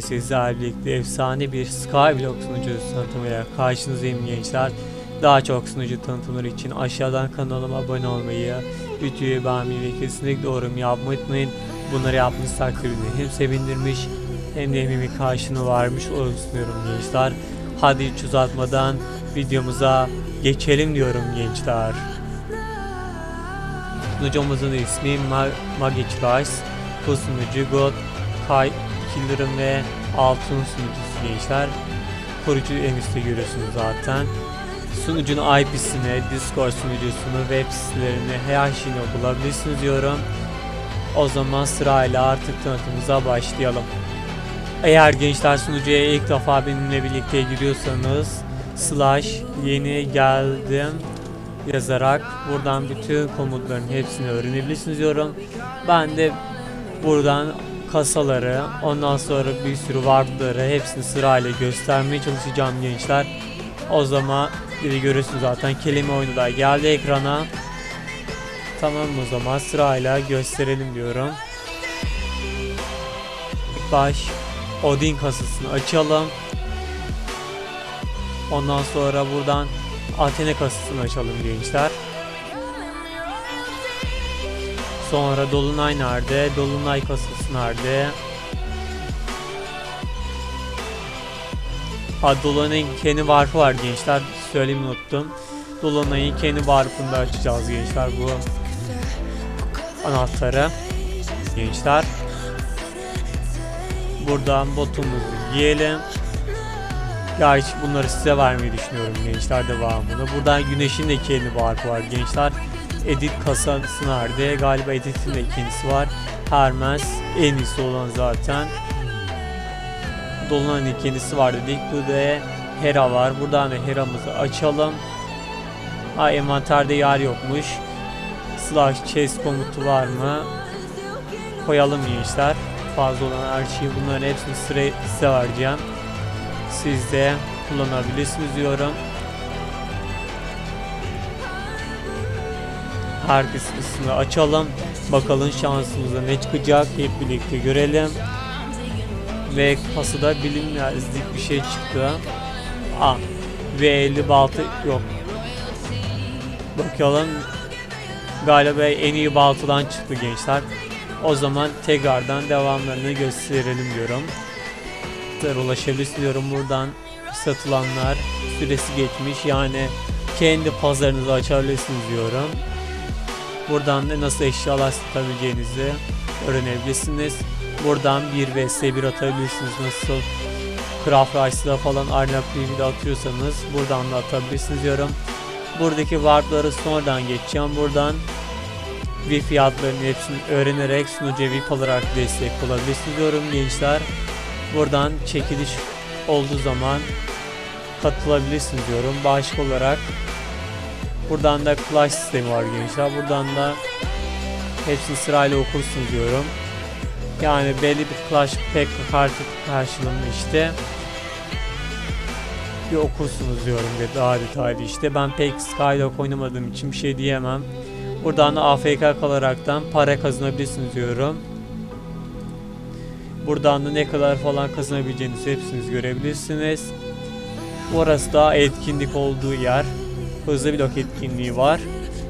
Sizlerle birlikte efsane bir Skyblock sunucusu tanıtımıyla karşınızdayım gençler. Daha çok sunucu tanıtımları için aşağıdan kanalıma abone olmayı, videoyu beğenmeyi ve kesinlikle yorum yapmayı unutmayın. Bunları yapmanız takdirde hem sevindirmiş hem de emeğimin karşını varmış olsun gençler. Hadi hiç uzatmadan videomuza geçelim diyorum gençler. Sunucumuzun ismi Ma Magic Rice. Bu sunucu God, Kay, Killer'ın ve Altın sunucusu gençler. Kurucu en üstte görüyorsunuz zaten. Sunucunun IP'sini, Discord sunucusunu, web sitelerini her şeyini bulabilirsiniz diyorum. O zaman sırayla artık tanıtımımıza başlayalım. Eğer gençler sunucuya ilk defa benimle birlikte giriyorsanız slash yeni geldim yazarak buradan bütün komutların hepsini öğrenebilirsiniz diyorum. Ben de buradan kasaları ondan sonra bir sürü warpları hepsini sırayla göstermeye çalışacağım gençler. O zaman bir görüyorsunuz zaten kelime oyunu da geldi ekrana. Tamam o zaman sırayla gösterelim diyorum. İlk baş Odin kasasını açalım. Ondan sonra buradan Athena kasasını açalım gençler. Sonra Dolunay nerede? Dolunay kasası nerede? Ha Dolunay'ın kendi warp'ı var gençler. Söylemeyi unuttum. Dolunay'ın kendi warp'ını da açacağız gençler bu anahtarı. Gençler. Buradan botumuzu giyelim. Gerçi bunları size vermeyi düşünüyorum gençler devamını. Buradan güneşin de kendi warp'ı var gençler. Edit kasası nerede? Galiba Edit'in de kendisi var. Hermes en iyisi olan zaten. Dolunay'ın kendisi var dedik. Bu da Hera var. Buradan da Hera'mızı açalım. Ha envanterde yer yokmuş. Slash chest komutu var mı? Koyalım gençler. Fazla olan her şeyi bunların hepsini size vereceğim. Siz de kullanabilirsiniz diyorum. Herkes kısmını açalım. Bakalım şansımıza ne çıkacak hep birlikte görelim. Ve kasada bilinmezlik bir şey çıktı. A ve 50 baltı yok. Bakalım galiba en iyi baltadan çıktı gençler. O zaman tekrardan devamlarını gösterelim diyorum. Ulaşabilirsiniz diyorum buradan satılanlar süresi geçmiş yani kendi pazarınızı açabilirsiniz diyorum. Buradan da nasıl eşyalar satabileceğinizi öğrenebilirsiniz. Buradan 1 vs 1 atabilirsiniz. Nasıl Craft Rice'da falan Arena Preview'de atıyorsanız buradan da atabilirsiniz diyorum. Buradaki warpları sonradan geçeceğim. Buradan VIP fiyatlarının hepsini öğrenerek sunucuya VIP olarak destek olabilirsiniz diyorum gençler. Buradan çekiliş olduğu zaman katılabilirsiniz diyorum. Bağışık olarak Buradan da clash sistemi var gençler. Buradan da hepsini sırayla okursunuz diyorum. Yani belli bir clash pack kartı karşılığında işte bir okursunuz diyorum ve daha detaylı işte. Ben pek Skylock oynamadığım için bir şey diyemem. Buradan da AFK kalaraktan para kazanabilirsiniz diyorum. Buradan da ne kadar falan kazanabileceğinizi hepsiniz görebilirsiniz. Orası da etkinlik olduğu yer hızlı bir blok etkinliği var.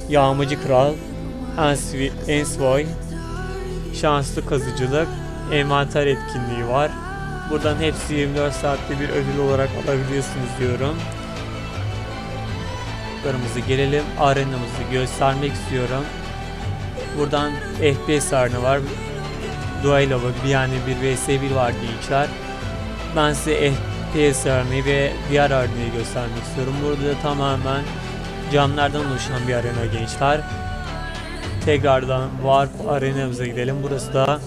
Yağmacı Kral, Ensvi- Ensvoy, şanslı kazıcılık, envanter etkinliği var. Buradan hepsi 24 saatte bir ödül olarak alabiliyorsunuz diyorum. Kırmızı gelelim. Arenamızı göstermek istiyorum. Buradan FPS arena var. Duelo var. Yani bir vs 1 var gençler. Ben size FPS arenayı ve diğer arenayı göstermek istiyorum. Burada da tamamen camlardan oluşan bir arena gençler. Tekrardan Warp arenamıza gidelim. Burası da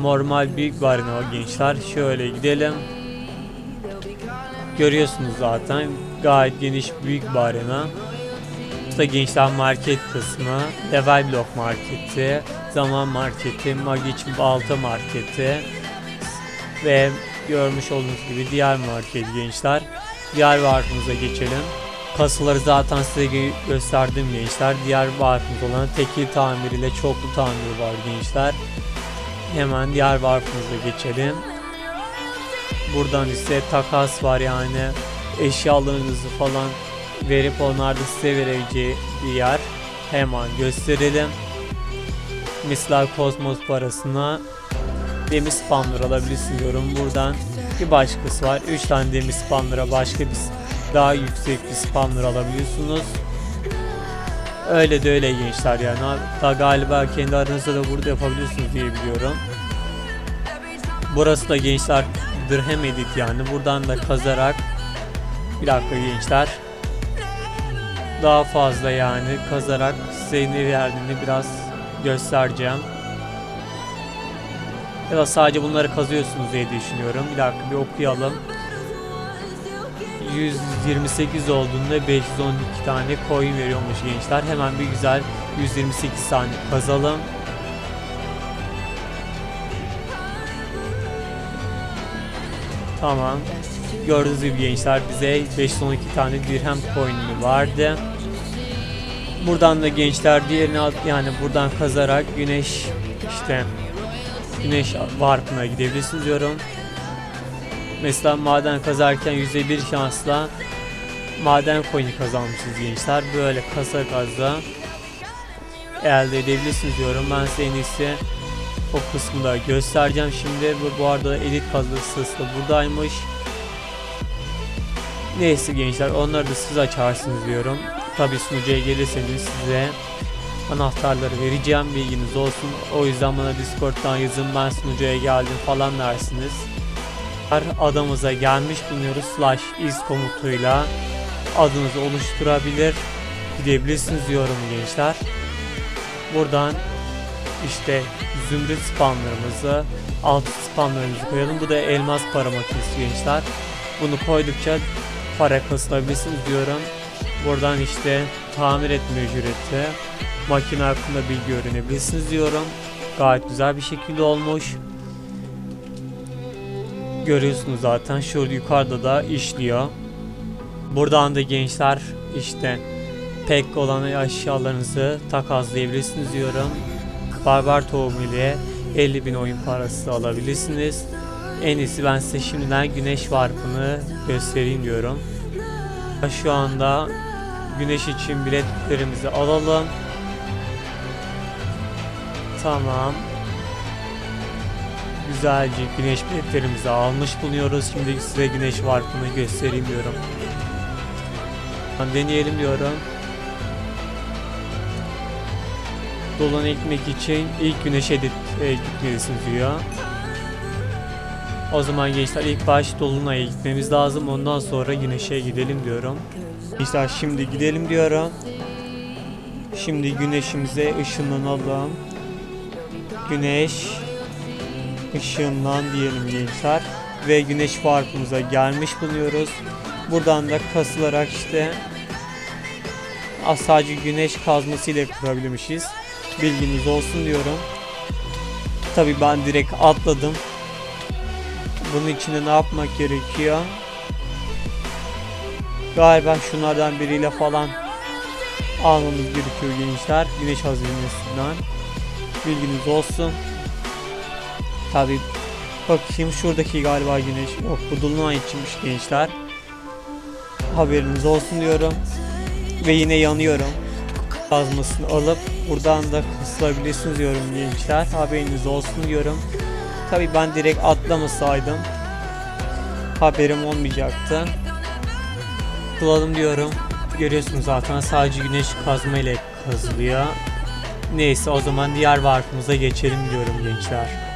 normal büyük bir arena gençler. Şöyle gidelim. Görüyorsunuz zaten gayet geniş büyük bir arena. Bu da gençler market kısmı, level block marketi, zaman marketi, magic balta marketi ve görmüş olduğunuz gibi diğer market gençler. Diğer warp'ımıza geçelim. Kasaları zaten size gö- gösterdim gençler. Diğer warp'ımız olan tekil tamir ile çoklu tamir var gençler. Hemen diğer warp'ımıza geçelim. Buradan ise takas var yani eşyalarınızı falan verip onlar da size vereceği bir yer. Hemen gösterelim. Misler Kosmos parasına demir spamlar alabilirsin diyorum. Buradan bir başkası var. 3 tane demir spamlara başka bir daha yüksek bir spamlar alabiliyorsunuz. Öyle de öyle gençler yani. Hatta galiba kendi aranızda da burada yapabiliyorsunuz diye biliyorum. Burası da gençler Dirhem Edit yani. Buradan da kazarak bir dakika gençler. Daha fazla yani kazarak size ne verdiğini biraz göstereceğim. Ya da sadece bunları kazıyorsunuz diye düşünüyorum. Bir dakika bir okuyalım. 128 olduğunda 512 tane coin veriyormuş gençler. Hemen bir güzel 128 tane kazalım. Tamam. Gördüğünüz gibi gençler bize 512 tane dirhem coin'i vardı. Buradan da gençler diğerini yani buradan kazarak güneş işte güneş warp'ına gidebilirsiniz diyorum. Mesela maden kazarken %1 şansla maden coin'i kazanmışız gençler. Böyle kasa kazda elde edebilirsiniz diyorum. Ben size en iyisi o kısmı da göstereceğim. Şimdi bu, bu arada edit kazısı da buradaymış. Neyse gençler onları da siz açarsınız diyorum. Tabi sunucuya gelirseniz size anahtarları vereceğim bilginiz olsun. O yüzden bana Discord'dan yazın ben sunucuya geldim falan dersiniz. Adamıza gelmiş bulunuyoruz slash is komutuyla adınızı oluşturabilir gidebilirsiniz diyorum gençler. Buradan işte zümrüt spamlarımızı alt spamlarımızı koyalım. Bu da elmas para makinesi gençler. Bunu koydukça para kasılabilirsiniz diyorum. Buradan işte tamir etme ücreti, makine hakkında bilgi öğrenebilirsiniz diyorum. Gayet güzel bir şekilde olmuş. Görüyorsunuz zaten şu yukarıda da işliyor. Buradan da gençler işte pek olan eşyalarınızı takaslayabilirsiniz diyorum. Barbar tohumu ile 50 bin oyun parası alabilirsiniz. En iyisi ben size şimdiden güneş warp'ını göstereyim diyorum. Şu anda güneş için biletlerimizi alalım. Tamam. Güzelce güneş biletlerimizi almış bulunuyoruz. Şimdi size güneş warp'ını göstereyim diyorum. Deneyelim diyorum. Dolan ekmek için ilk güneşe de e, gitmelisiniz diyor. O zaman gençler ilk baş Dolunay'a gitmemiz lazım. Ondan sonra güneşe gidelim diyorum. Gençler şimdi gidelim diyorum. Şimdi güneşimize ışınlanalım. Güneş ışınlan diyelim gençler. Ve güneş farkımıza gelmiş bulunuyoruz. Buradan da kasılarak işte sadece güneş kazması ile kurabilmişiz. Bilginiz olsun diyorum. Tabi ben direkt atladım. Bunun için de ne yapmak gerekiyor? Galiba şunlardan biriyle falan almamız gerekiyor gençler. Güneş hazinesinden. Bilginiz olsun. Tabi bakayım şuradaki galiba güneş. Yok bu dolunay içinmiş gençler. Haberiniz olsun diyorum. Ve yine yanıyorum. Kazmasını alıp buradan da kısılabilirsiniz diyorum gençler. Haberiniz olsun diyorum. Tabi ben direkt atlamasaydım haberim olmayacaktı. Bulalım diyorum. Görüyorsunuz zaten sadece güneş kazma ile kazılıyor. Neyse o zaman diğer varfımıza geçelim diyorum gençler.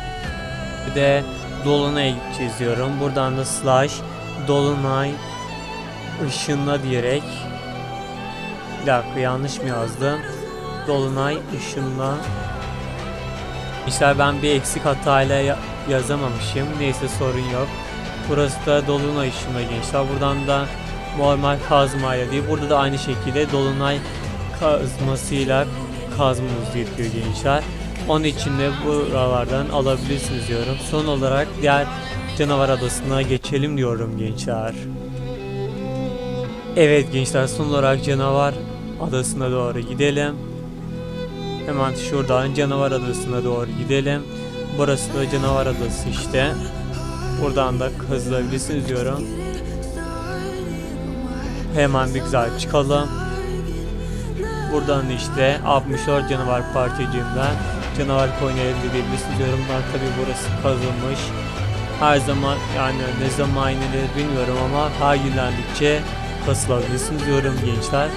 Bir de Dolunay'a gideceğiz diyorum. Buradan da slash Dolunay ışınla diyerek bir dakika yanlış mı yazdım? Dolunay ışınla İşte ben bir eksik hatayla ya- yazamamışım. Neyse sorun yok. Burası da Dolunay ışınla gençler. Buradan da normal kazmayla değil. Burada da aynı şekilde Dolunay kazmasıyla kazmanız gerekiyor gençler. Onun için de buralardan alabilirsiniz diyorum. Son olarak diğer canavar adasına geçelim diyorum gençler. Evet gençler son olarak canavar adasına doğru gidelim. Hemen şuradan canavar adasına doğru gidelim. Burası da canavar adası işte. Buradan da kazılabilirsiniz diyorum. Hemen bir güzel çıkalım. Buradan işte 64 canavar parçacığımdan canavar edebilirsiniz diyorum. Ben tabi burası kazılmış. Her zaman yani ne zaman inilir bilmiyorum ama her günlendikçe kasılabilirsiniz diyorum gençler.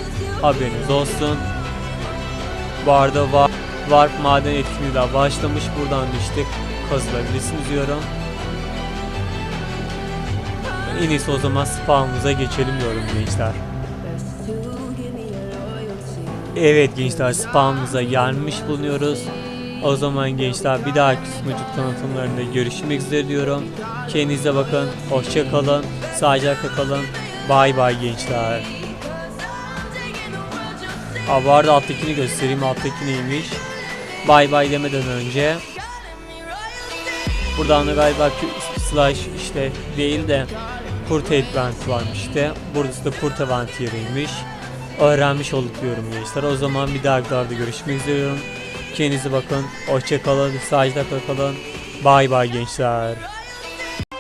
Haberiniz olsun. Bu arada var, Warp maden etkinliği daha başlamış. Buradan da işte kazılabilirsiniz diyorum. En iyisi o zaman spawnımıza geçelim diyorum gençler. Evet gençler spawnımıza gelmiş bulunuyoruz. O zaman gençler bir dahaki sunucuk tanıtımlarında görüşmek üzere diyorum. Kendinize bakın. Hoşça kalın. Sağlıcakla kalın. Bay bay gençler. Aa, bu arada alttakini göstereyim. Alttaki neymiş? Bay bay demeden önce Buradan da galiba slash işte değil de kurt event varmış işte. Burası da kurt event yeriymiş. Öğrenmiş olduk diyorum gençler. O zaman bir dahaki görüşmek üzere diyorum. Kendinize bakın. Hoşça kalın. Sağlıcakla kalın. Bay bay gençler.